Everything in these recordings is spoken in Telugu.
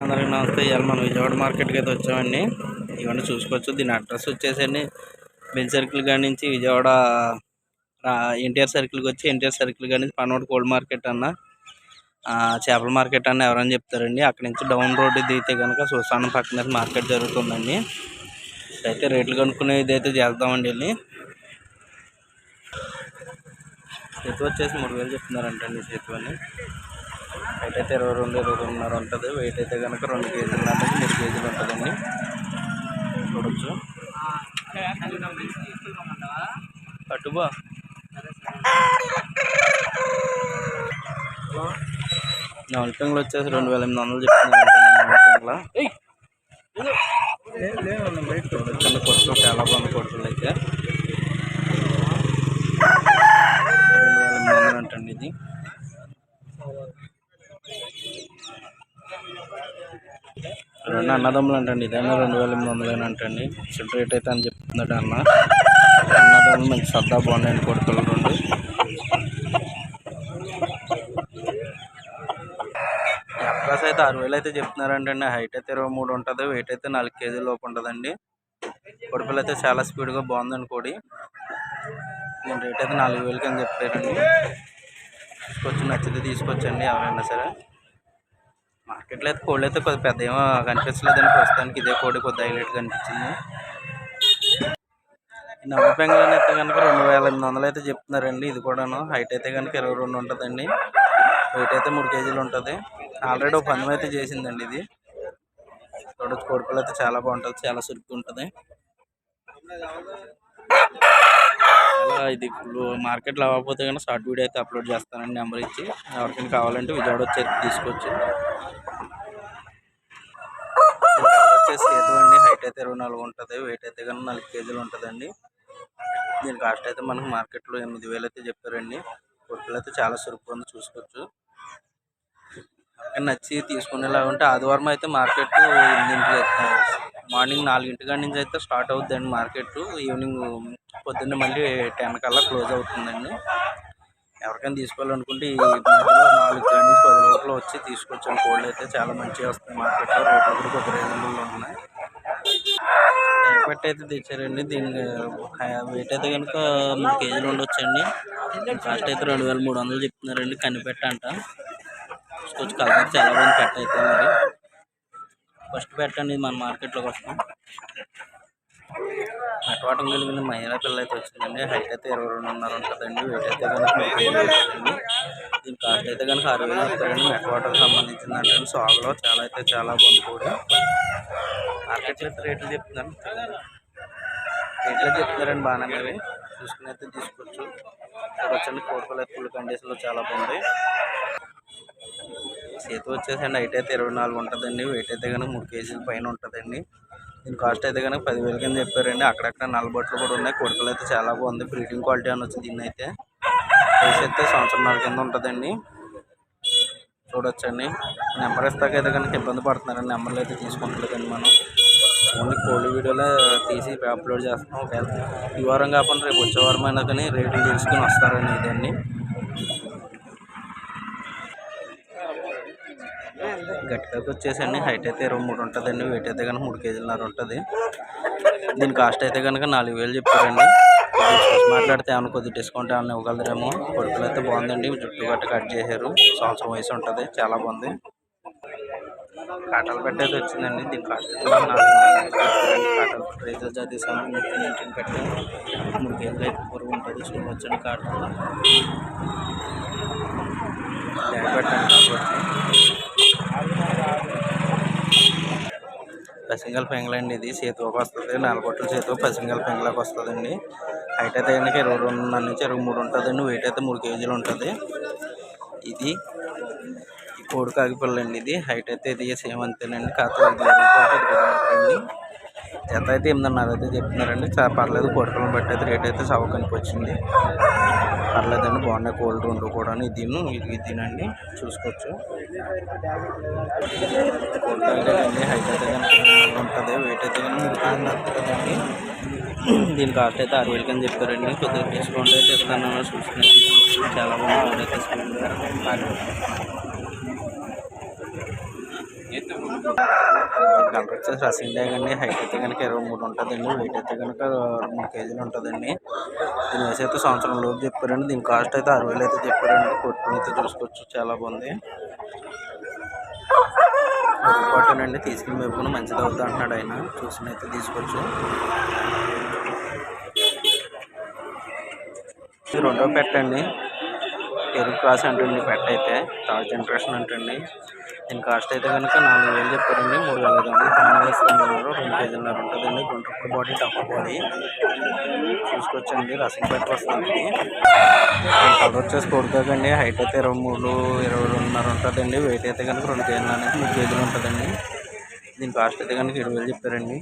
అందరికీ నమస్తే. ఇవాళ మనం విజయవాడ మార్కెట్కి అయితే వచ్చామండి. ఇవన్నీ చూసుకోవచ్చు. దీని అడ్రస్ వచ్చేసండి. బెల్ సర్కిల్ కాడి నుంచి విజయవాడ ఎన్టీఆర్ సర్కిల్కి వచ్చి ఎన్టీఆర్ సర్కిల్ కాడి నుంచి పనోడు కోల్డ్ మార్కెట్ అన్న చేపల మార్కెట్ అన్న ఎవరైనా చెప్తారండి. అక్కడ నుంచి డౌన్ రోడ్ దిగితే కనుక సుసానం పక్కన మార్కెట్ జరుగుతుందండి. అయితే రేట్లు కనుక్కునే అయితే చేద్దామండి వెళ్ళి. చేతి వచ్చేసి మూడు వేలు చెప్తున్నారంటండి చేతి అని వెయిట్ అయితే ఇరవై రెండు ఇరవై రెండున్నర ఉంటుంది. వెయిట్ అయితే కనుక రెండు కేజీలు అంటే మూడు కేజీలు ఉంటుందండి. చూడొచ్చు. పట్టుబా నవల్పింగ్లు వచ్చేసి రెండు వేల ఎనిమిది వందలు చూడొచ్చండి కొడుకులు చాలా బాగుంది కొడుకులు అయితే. రెండు వేల ఎనిమిది వందలు అంటండి ఇది. రెండు అన్నదమ్ములు అంటండి ఇదైనా రెండు వేల ఎనిమిది వందలు అంటండి ఫుడ్ రేట్ అయితే అని చెప్తున్నాడు అన్న. అన్నదమ్ములు మంచి సర్దా బాగున్నాయండి కొడుకులు రెండు. అప్రాస్ అయితే ఆరు వేలు అయితే చెప్తున్నారంటండి. హైట్ అయితే ఇరవై మూడు ఉంటుంది. వెయిట్ అయితే నాలుగు కేజీల లోపు ఉంటుందండి. కొడుకులు అయితే చాలా స్పీడ్గా బాగుందండి కోడి. దీని రేట్ అయితే నాలుగు వేలకి అని చెప్పారండి తీసుకొచ్చి నచ్చితే తీసుకొచ్చండి ఎవరైనా సరే. మార్కెట్లో అయితే కోళ్ళు అయితే కొద్ది పెద్ద ఏమో కనిపించలేదండి ప్రస్తుతానికి ఇదే కోడి కొద్ది హైలైట్ కనిపించింది ఈ నవ్వు అయితే కనుక రెండు వేల ఎనిమిది వందలు అయితే చెప్తున్నారండి. ఇది కూడాను హైట్ అయితే కనుక ఇరవై రెండు ఉంటుందండి. వెయిట్ అయితే మూడు కేజీలు ఉంటుంది. ఆల్రెడీ ఒక పందం అయితే చేసిందండి ఇది. చూడొచ్చు కోడిపిల్ల అయితే చాలా బాగుంటుంది. చాలా సురుగ్గా ఉంటుంది. అలా ఇది ఇప్పుడు మార్కెట్లో అవ్వకపోతే కనుక షార్ట్ వీడియో అయితే అప్లోడ్ చేస్తానండి నెంబర్ ఇచ్చి ఎవరికైనా కావాలంటే విజయవాడ వచ్చి తీసుకోవచ్చు వచ్చేసి ఎటువంటి హైట్ అయితే ఇరవై నాలుగు ఉంటుంది వెయిట్ అయితే కనుక నాలుగు కేజీలు ఉంటుందండి. దీని కాస్ట్ అయితే మనకు మార్కెట్లో ఎనిమిది వేలు అయితే చెప్పారండి. కొట్టులు అయితే చాలా సురుపు ఉంది చూసుకోవచ్చు. నచ్చి తీసుకునేలా ఉంటే ఆదివారం అయితే మార్కెట్ ఎనిమిదింటికి మార్నింగ్ నాలుగింటి కాడి నుంచి అయితే స్టార్ట్ అవుతుందండి మార్కెట్ ఈవినింగ్ పొద్దున్నే మళ్ళీ టెన్ కల్లా క్లోజ్ అవుతుందండి. ఎవరికైనా తీసుకోవాలనుకుంటే ఈ నాలుగు కాడి నుంచి పది లోపల వచ్చి తీసుకొచ్చాను. కోళ్ళు అయితే చాలా మంచిగా వస్తాయి మార్కెట్లో. రేట్లు కూడా కొద్ది రీజనబుల్గా ఉన్నాయి. పెట్టి అయితే తెచ్చారండి. దీని వెయిట్ అయితే కనుక మూడు కేజీలు ఉండొచ్చండి. కాస్ట్ అయితే రెండు వేల మూడు వందలు చెప్తున్నారండి. కనిపెట్ట అంట. తీసుకొచ్చి కలర్ చాలా బాగుంది పెట్ట అయితే మరి. ఫస్ట్ పెట్టండి మన మార్కెట్లోకి వస్తాం అటువాటం కలిగిన మహిళా పిల్ల అయితే వచ్చిందండి. హైట్ అయితే ఇరవై రెండున్నర ఉంటుందండి. వెయిట్ అయితే కనుక ముప్పై దీని కాస్ట్ అయితే కనుక అరవై వేలు చెప్తారండి నటవాటకు సంబంధించింది అంటే సాగులో చాలా అయితే చాలా బాగుంది కూడా. మార్కెట్లో అయితే రేట్లు చెప్తున్నాను. రేట్లు చెప్తున్నారండి బాగానే మరి. చూసుకుని అయితే తీసుకోవచ్చు. చూడొచ్చండి కోడిపల్లి అయితే ఫుల్ కండిషన్లో చాలా బాగుంది. చేతి వచ్చేసండి హైట్ అయితే ఇరవై నాలుగు ఉంటుందండి. వెయిట్ అయితే కనుక మూడు కేజీల పైన ఉంటుందండి. దీని కాస్ట్ అయితే కనుక పదివేల కింద చెప్పారండి. అక్కడక్కడ నల్లబొట్లు కూడా ఉన్నాయి. కొడుకులు అయితే చాలా బాగుంది. బ్రీడింగ్ క్వాలిటీ అని వచ్చింది దీన్ని అయితే. వయసు అయితే సంవత్సరంన్నర కింద ఉంటుందండి. చూడొచ్చండి. నెంబర్ ఇస్తాకైతే కనుక ఇబ్బంది పడుతున్నారండి. నెంబర్లు అయితే తీసుకుంటలేదండి మనం. ఓన్లీ కోళ్ళ వీడియోలో తీసి అప్లోడ్ చేస్తున్నాం. ఒకవేళ ఈ వారం కాకుండా రేపు వచ్చే వారం అయినా కానీ రేట్లు తెలుసుకుని వస్తారండి ఇదండి గట్టిగా వచ్చేసండి హైట్ అయితే ఇరవై మూడు ఉంటుందండి. వెయిట్ అయితే కనుక మూడు కేజీలన్నర ఉంటుంది. దీని కాస్ట్ అయితే కనుక నాలుగు వేలు చెప్పారండి. మాట్లాడితే ఏమైనా కొద్ది డిస్కౌంట్ ఏమైనా ఇవ్వగలరేమో. కొడుకులు అయితే బాగుందండి. జుట్టు గట్ట కట్ చేశారు. సంవత్సరం వయసు ఉంటుంది. చాలా బాగుంది. కాటలు పెట్ట అయితే వచ్చిందండి. దీని కాస్ట్ అయితే నాలుగు వేలు కాటలు ఇంటిని కట్టి మూడు కేజీలు అయితే పొరుగు ఉంటుంది. చూడవచ్చండి కాటలు పెట్టండి కాబట్టి పెంగ్లా పెంగలండి ఇది. చేతిలోకి వస్తుంది. నలగొట్టల సేతు పసింగల్ పెంగలకు వస్తుందండి. హైట్ అయితే కనుక ఇరవై రెండున్నర నుంచి ఇరవై మూడు ఉంటుందండి. వెయిట్ అయితే మూడు కేజీలు ఉంటుంది. ఇది ఈ కోడి కాగిపిల్ల అండి ఇది. హైట్ అయితే ఇది సేమ్ అంతేనండి. కాకపోతే అండి. జత అయితే ఎనిమిదిన్నర అయితే చెప్తున్నారండి. చాలా పర్లేదు. కోడికలను బట్టి అయితే రేట్ అయితే సవకనిపించింది పర్లేదండి బాగున్నాయి. కోల్డ్ రెండు కూడా ఇది ఇది తినండి చూసుకోవచ్చు. కోడికాయలండి హైట్ అయితే కనుక ఉంటుంది వెయిట్ అయితే కనుక మూడు దీని కాస్ట్ అయితే ఆరు వేలకి అని చెప్పారండి. కొద్దిగా డిస్కౌంట్ అయితే ఇస్తాను చూసుకుని చాలా బాగుంది అయితే స్కూల్ కలర్ వచ్చేసి రసింగ్ హైట్ అయితే కనుక ఇరవై మూడు ఉంటుందండి. వెయిట్ అయితే కనుక మూడు కేజీలు ఉంటుందండి. దీని వయసు అయితే సంవత్సరం లోపు చెప్పారండి. దీని కాస్ట్ అయితే అరవై వేలు అయితే చెప్పారండి. కొట్టుకుని అయితే చూసుకోవచ్చు. చాలా బాగుంది. పట్టనండి తీసుకుని మేపుకుని మంచిది అవుతా అంటున్నాడు ఆయన. చూసుకుని అయితే తీసుకోవచ్చు. రెండో పెట్టండి. ఎరుపు క్రాస్ అంటండి పెట్ట అయితే థర్డ్ జనరేషన్ అంటండి. దీని కాస్ట్ అయితే కనుక నాలుగు వేలు చెప్పారండి. మూడు వేల ఐదు వందలు రెండు కేజీన్నర ఉంటుందండి. గుంటూరు బాడీ టప్ బాడీ చూసుకోవచ్చండి. రసం పెట్టి వస్తుంది. కలర్ వచ్చేసి కొడుతుందండి హైట్ అయితే ఇరవై మూడు ఇరవై రెండున్నర ఉంటుందండి. వెయిట్ అయితే కనుక రెండు కేజీల నుంచి మూడు కేజీలు ఉంటుందండి. దీని కాస్ట్ అయితే కనుక ఏడు వేలు చెప్పారండి.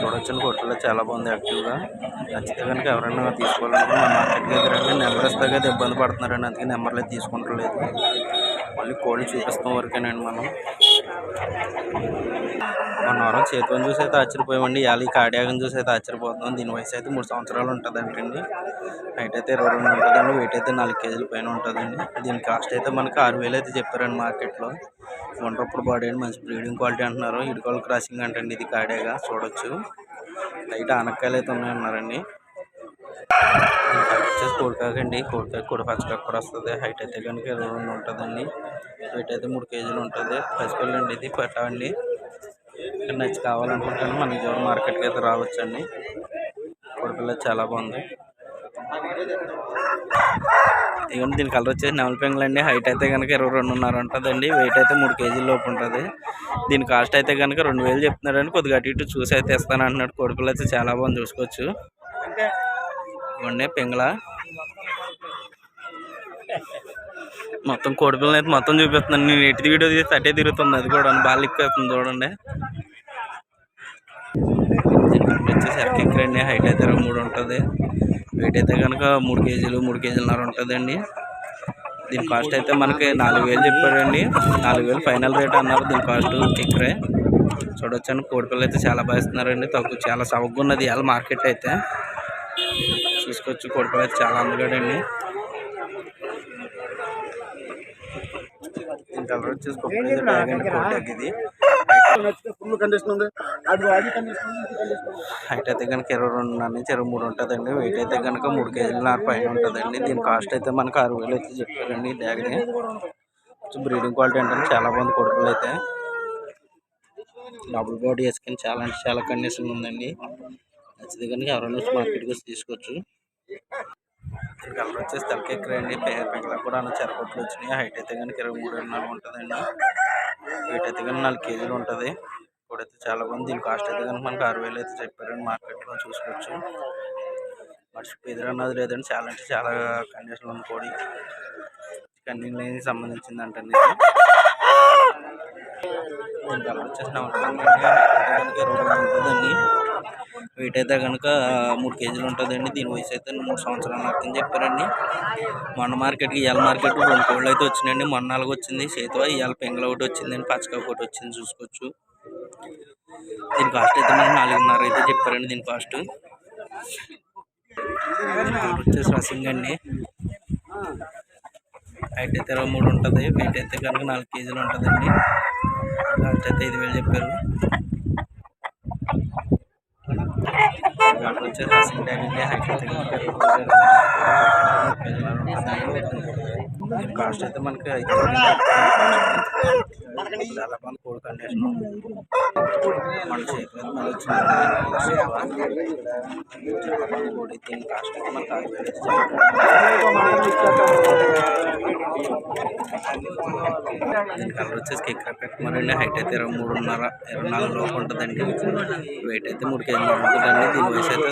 చూడొచ్చండి. కొట్టులో చాలా బాగుంది యాక్టివ్గా. నచ్చితే కనుక ఎవరైనా తీసుకోవాలంటే మా మార్కెట్కి నెంబర్ ఇస్తే కదా ఇబ్బంది పడుతున్నారండి. అందుకే నెంబర్లు తీసుకుంటలేదు. మళ్ళీ కోళ్ళు చూపిస్తాం వరకేనండి మనం. మన చేతులను చూసి అయితే ఆశ్చర్యపోయామండి. ఇవాళ ఈ కాడియాగం చూసి అయితే ఆశ్చర్యపోతున్నాం. దీని వయసు అయితే మూడు సంవత్సరాలు ఉంటుందంటండి. హైట్ అయితే ఇరవై రెండు ఉంటుందండి. వెయిట్ అయితే నాలుగు కేజీల పైన ఉంటుందండి. దీని కాస్ట్ అయితే మనకి ఆరు వేలు అయితే చెప్పారండి మార్కెట్లో. వండరప్పుడు బాడీ అండి. మంచి బ్రీడింగ్ క్వాలిటీ అంటున్నారు. ఇడుకోలు క్రాసింగ్ అంటండి ఇది కాడేగా చూడొచ్చు. లైట్ ఆనక్కాయలు అయితే ఉన్నాయన్నారండి. ఇంకా వచ్చేసి కోడికాకండి. కోడికాయ కూడా పచ్చకాయ కూడా వస్తుంది. హైట్ అయితే కనుక ఇరవై రెండు ఉంటుందండి. వెయిట్ అయితే మూడు కేజీలు ఉంటుంది. పసిపిల్ల అండి ఇది. పెట్టండి చికెన్ నచ్చి కావాలనుకుంటాను మన విజయవాడ మార్కెట్కి అయితే రావచ్చండి. కోడిపిల్ల చాలా బాగుంది. ఇవన్నీ దీని కలర్ వచ్చేసి నెమల పెంగులు అండి. హైట్ అయితే కనుక ఇరవై రెండున్నర ఉంటుందండి. వెయిట్ అయితే మూడు కేజీల లోపు ఉంటుంది. దీని కాస్ట్ అయితే కనుక రెండు వేలు చెప్తున్నారండి. కొద్దిగా అటు ఇటు చూసి అయితే ఇస్తాను అంటున్నాడు. కోడిపిల్ల అయితే చాలా బాగుంది చూసుకోవచ్చు. ఇవ్వండి పెంగుల. మొత్తం కోడిపిల్లని అయితే మొత్తం చూపిస్తున్నాను. నేను ఎటు వీడియో తీసి అటే తిరుగుతుంది. అది కూడా బాగా ఎక్కుతుంది చూడండి. దీనికి వచ్చేసి అండి హైట్ అయితే ఇరవై మూడు ఉంటుంది. వెయిట్ అయితే కనుక మూడు కేజీలు మూడు కేజీలన్నర ఉంటుందండి. దీని కాస్ట్ అయితే మనకి నాలుగు వేలు చెప్పారండి నాలుగు వేలు ఫైనల్ రేట్ అన్నారు. దీని కాస్ట్ కిక్కరే చూడొచ్చండి. కోడిపిల్ల అయితే చాలా భావిస్తున్నారండి తక్కువ చాలా సవగ్గా ఉన్నది ఇవాళ మార్కెట్ అయితే. చూసుకోవచ్చు. కోడిపిల్ల అయితే చాలా అందగాడండి. దీని కలర్ వచ్చేసి ఇది. ఫుల్ కండిషన్ ఉంది. అది అది కండిషన్ హైట్ అయితే కనుక ఇరవై రెండున్నర నుంచి ఇరవై మూడు ఉంటుందండి. వెయిట్ అయితే కనుక మూడు కేజీలన్నర పైన ఉంటుందండి. దీని కాస్ట్ అయితే మనకు ఆరు వేలు అయితే చెప్పారండి డ్యాగ్ని బ్రీడింగ్ క్వాలిటీ అంటే చాలా మంది కొడుకులు అయితే డబుల్ బాడీ వేసుకొని చాలా అంటే చాలా కండిషన్ ఉందండి. నచ్చితే కనుక ఎవరైనా వచ్చి మార్కెట్కి వచ్చి తీసుకోవచ్చు. కలర్ వచ్చేసి తలకెక్కరండి పెంకల కూడా అన్న చెరకొట్లు వచ్చినాయి. హైట్ అయితే కనుక ఇరవై మూడున్నర ఉంటుందండి. వెయిట్ అయితే కనుక నాలుగు కేజీలు ఉంటుంది. ఇప్పుడైతే అయితే చాలా బాగుంది దీని కాస్ట్ అయితే కనుక మనకి ఆరు వేలు అయితే చెప్పారండి మార్కెట్లో చూసుకోవచ్చు. మర్చిపోయి ఎదురన్నది లేదండి చాలా అంటే చాలా కండిషన్లు ఉంది కోడి. కన్నింగ్ లేని సంబంధించింది అంటండి ఉంటుందండి వెయిట్ అయితే కనుక మూడు కేజీలు ఉంటుందండి. దీని వయసు అయితే మూడు సంవత్సరాల అర్థం చెప్పారండి. మొన్న మార్కెట్కి ఇవాళ మార్కెట్ రెండు కోళ్ళు అయితే వచ్చినాయండి. మొన్న నాలుగు వచ్చింది. సేతువ ఇవాళ పెంగల ఒకటి వచ్చిందండి. పచ్చక ఒకటి వచ్చింది చూసుకోవచ్చు. దీని కాస్ట్ అయితే మనకి నాలుగున్నర అయితే చెప్పారండి దీని కాస్ట్ వచ్చేసి రసింగ్ అండి. హైట్ అయితే ఇరవై మూడు ఉంటుంది. వెయిట్ అయితే కనుక నాలుగు కేజీలు ఉంటుందండి. కాస్ట్ అయితే ఐదు వేలు చెప్పారు. వచ్చేసి రసింగ్ అండి. హైట్ అయితే దీని కాస్ట్ అయితే మనకి ఐదు వేలు. కలర్ వచ్చేసి కిక్కర పెట్టమనండి హైట్ అయితే ఇరవై మూడున్నర ఇరవై నాలుగు లోపు ఉంటుందండి. వెయిట్ అయితే మూడు కేజీలు ఉంటుందండి. దీని వయసు అయితే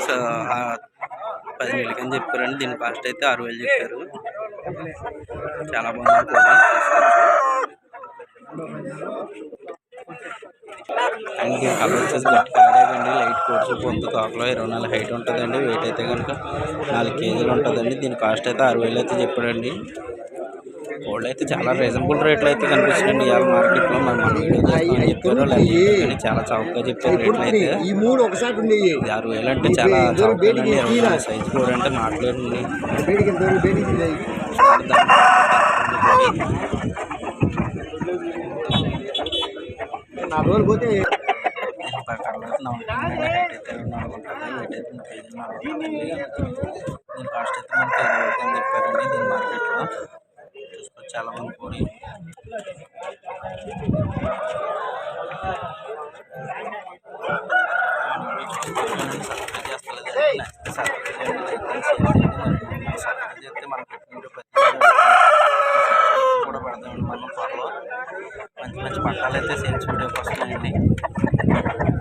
పది వేలకి అని చెప్పారండి. దీని కాస్ట్ అయితే ఆరు వేలు చెప్పారు. చాలా బాగుంది అండ్ దీని కలర్ వచ్చేసి గట్టి కాడేదండి లైట్ కోర్సు పొందు తోకలో ఇరవై నాలుగు హైట్ ఉంటుందండి. వెయిట్ అయితే కనుక నాలుగు కేజీలు ఉంటుందండి. దీని కాస్ట్ అయితే ఆరు వేలు అయితే చెప్పాడండి. కోళ్ళు అయితే చాలా రీజనబుల్ రేట్లు అయితే కనిపిస్తుందండి. ఇవాళ మార్కెట్లో మన వీడియో చెప్పారు కానీ చాలా చౌకగా చెప్పారు రేట్లు అయితే ఈ మూడు ఒకసారి ఉండేవి ఇది ఆరు వేలు అంటే చాలా చౌకనండి ఇరవై నాలుగు సైజు కోడి అంటే మాట్లాడండి నాలుగు రోజులు పోతే ప్రకారంలో అయితే నాలుగు ఉంటుంది దీని కాస్ట్ అయితే మనకి చెప్పారండి. దీని మార్కెట్లో చూసుకోవచ్చు చాలా మంది కోడి సబ్స్క్రైబ్ చేస్తలేదండి నచ్చితే సబ్స్క్రైబ్ చేయండి లైక్ చేయండి షేర్ చేయండి మరి సబ్స్క్రైబ్ చేస్తే మనం పెట్టిన వీడియో ప్రతి వీడియో కూడా పెడతామండి మనం త్వరలో మంచి మంచి పట్టాలు అయితే సేల్స్ వీడియోకి వస్తున్నాయండి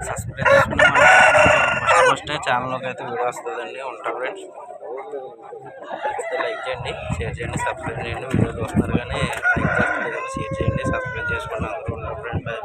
సబ్స్క్రైబ్ చేసుకుని ఫస్ట్ ఛానల్లోకి అయితే వీడియో వస్తుందండి. ఉంటాం ఫ్రెండ్స్. లైక్ చేయండి షేర్ చేయండి సబ్స్క్రైబ్ చేయండి. వీడియో చూస్తున్నారు కానీ లైక్ చేస్తారు షేర్ చేయండి సబ్స్క్రైబ్ చేసుకోండి అందరూ ఉంటాం ఫ్రెండ్స్. బాయ్